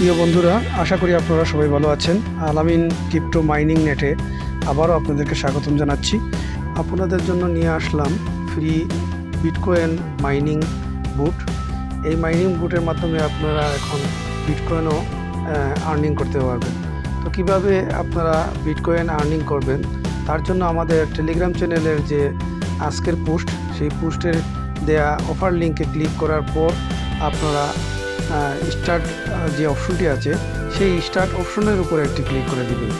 প্রিয় বন্ধুরা, আশা করি আপনারা সবাই ভালো আছেন। আলামিন ক্রিপ্টো মাইনিং নেটে আবারও আপনাদেরকে স্বাগতম জানাচ্ছি। আপনাদের জন্য নিয়ে আসলাম ফ্রি বিটকয়েন মাইনিং বুট। এই মাইনিং বুটের মাধ্যমে আপনারা এখন বিটকয়েনও আর্নিং করতে পারবেন। তো কীভাবে আপনারা বিটকয়েন আর্নিং করবেন, তার জন্য আমাদের টেলিগ্রাম চ্যানেলের যে আজকের পোস্ট, সেই পোস্টের দেয়া অফার লিঙ্কে ক্লিক করার পর আপনারা স্টার্ট যে অপশনটি আছে, সেই স্টার্ট অপশনের উপরে একটি ক্লিক করে দিবেন।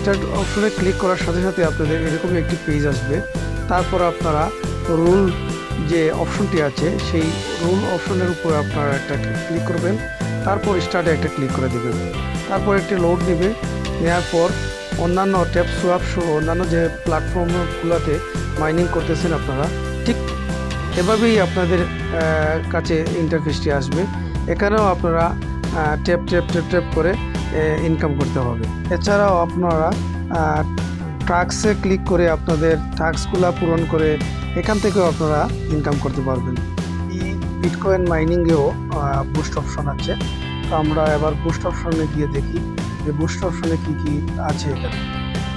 স্টার্ট অপশনে ক্লিক করার সাথে সাথে আপনাদের এরকম একটি পেজ আসবে। তারপর আপনারা রুল যে অপশনটি আছে, সেই রুল অপশনের উপরে আপনারা একটা ক্লিক করবেন। তারপর স্টার্টে একটা ক্লিক করে দেবেন। তারপর একটি লোড নেবে নেওয়ার পর অন্যান্য ট্যাপ সোয়াপ সহ অন্যান্য যে প্ল্যাটফর্মগুলোতে মাইনিং করতেছেন আপনারা, ঠিক এভাবেই আপনাদের কাছে ইন্টারফেসটি আসবে। এখানেও আপনারা টেপ টেপ টেপ টেপ করে ইনকাম করতে হবে। এছাড়াও আপনারা টাস্কে ক্লিক করে আপনাদের টাস্কগুলো পূরণ করে এখান থেকেও আপনারা ইনকাম করতে পারবেন। এই বিটকয়েন মাইনিংয়েও বুস্ট অপশন আছে। তো আমরা এবার বুস্ট অপশনে গিয়ে দেখি যে বুস্ট অপশনে কী কী আছে এখানে।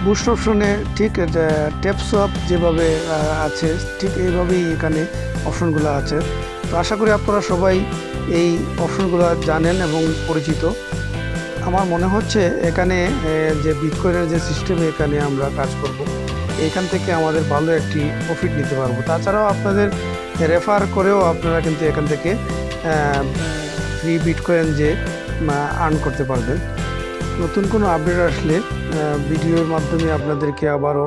বুস্ট অপশনে ঠিক ট্যাপ সোয়াপ যেভাবে আছে, ঠিক এইভাবেই এখানে অপশনগুলো আছে। তো আশা করি আপনারা সবাই এই অপশনগুলো জানেন এবং পরিচিত। আমার মনে হচ্ছে এখানে যে বিটকয়েনের যে সিস্টেমে এখানে আমরা কাজ করব, এখান থেকে আমাদের ভালো একটি প্রফিট নিতে পারব। তাছাড়াও আপনাদের রেফার করেও আপনারা কিন্তু এখান থেকে ফ্রি বিটকয়েন যে আর্ন করতে পারবেন। নতুন কোনো আপডেট আসলে ভিডিওর মাধ্যমে আপনাদেরকে আবারও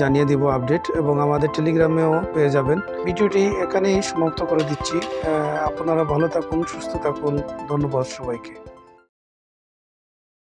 জানিয়ে দিব আপডেট এবং আমাদের টেলিগ্রামেও পেয়ে যাবেন। ভিডিওটি এখানেই সমাপ্ত করে দিচ্ছি। আপনারা ভালো থাকুন, সুস্থ থাকুন। ধন্যবাদ সবাইকে।